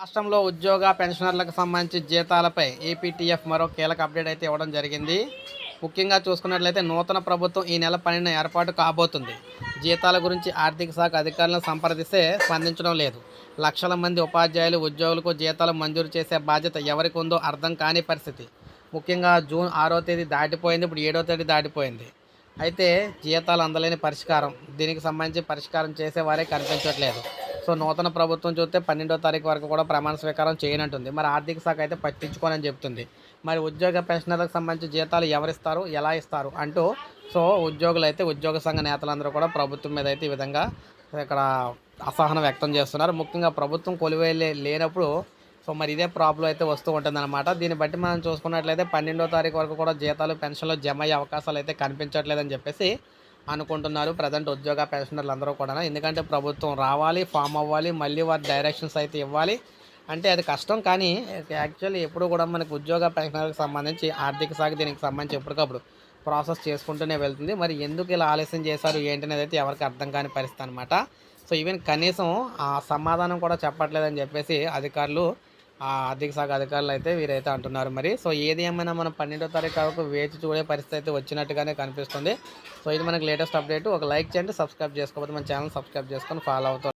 రాష్ట్రంలో ఉద్యోగ పెన్షనర్లకు సంబంధించి జీతాలపై ఏపీటీఎఫ్ మరో కీలక అప్డేట్ అయితే ఇవ్వడం జరిగింది. ముఖ్యంగా చూసుకున్నట్లయితే నూతన ప్రభుత్వం ఈ నెల పన్నెండున ఏర్పాటు కాబోతుంది. జీతాల గురించి ఆర్థిక శాఖ అధికారులను సంప్రదిస్తే స్పందించడం లేదు. లక్షల మంది ఉపాధ్యాయులు ఉద్యోగులకు జీతాలు మంజూరు చేసే బాధ్యత ఎవరికి ఉందో అర్థం కాని పరిస్థితి. ముఖ్యంగా జూన్ ఆరో తేదీ దాటిపోయింది ఇప్పుడు ఏడో తేదీ దాటిపోయింది. అయితే జీతాలు అందలేని పరిష్కారం దీనికి సంబంధించి పరిష్కారం చేసేవారే కనిపించట్లేదు. సో నూతన ప్రభుత్వం చూస్తే పన్నెండో తారీఖు వరకు కూడా ప్రమాణ స్వీకారం చేయనంటుంది. మరి ఆర్థిక శాఖ అయితే పట్టించుకోనని చెప్తుంది. మరి ఉద్యోగ పెన్షనర్లకు సంబంధించి జీతాలు ఎవరిస్తారు? ఎలా ఇస్తారు? అంటూ సో ఉద్యోగులు అయితే ఉద్యోగ సంఘ నేతలందరూ కూడా ప్రభుత్వం మీద అయితే ఈ విధంగా ఇక్కడ అసహనం వ్యక్తం చేస్తున్నారు. ముఖ్యంగా ప్రభుత్వం కొలువై లేనప్పుడు సో మరి ఇదే ప్రాబ్లం అయితే వస్తూ ఉంటుందన్నమాట. దీన్ని బట్టి మనం చూసుకున్నట్లయితే పన్నెండో తారీఖు వరకు కూడా జీతాలు పెన్షన్లు జమ అయ్యే అవకాశాలు అయితే కనిపించట్లేదని చెప్పేసి అనుకుంటున్నారు. ప్రజెంట్ ఉద్యోగ పెన్షనర్లు అందరూ కూడా ఎందుకంటే ప్రభుత్వం రావాలి ఫామ్ అవ్వాలి మళ్ళీ వారి డైరెక్షన్స్ అయితే ఇవ్వాలి. అంటే అది కష్టం కానీ యాక్చువల్లీ ఎప్పుడు కూడా మనకు ఉద్యోగ పెన్షనర్కి సంబంధించి ఆర్థిక శాఖ దీనికి సంబంధించి ఎప్పటికప్పుడు ప్రాసెస్ చేసుకుంటూనే వెళ్తుంది. మరి ఎందుకు ఇలా ఆలస్యం చేశారు ఏంటి అనేది అయితే ఎవరికి అర్థం కాని పరిస్థితి అనమాట సో ఈవెన్ కనీసం ఆ సమాధానం కూడా చెప్పట్లేదని చెప్పేసి అధికారులు ఆ ఆర్థిక శాఖ అధికారులు అయితే వీరైతే అంటున్నారు మరి. సో ఏది ఏమైనా మనం పన్నెండో తారీఖు వరకు వేచి చూడే పరిస్థితి అయితే వచ్చినట్టుగానే కనిపిస్తుంది. సో ఇది మనకి లేటెస్ట్ అప్డేట్. ఒక లైక్ చేయండి సబ్స్క్రైబ్ చేసుకోకపోతే మన ఛానల్ సబ్స్క్రైబ్ చేసుకొని ఫాలో అవుతారు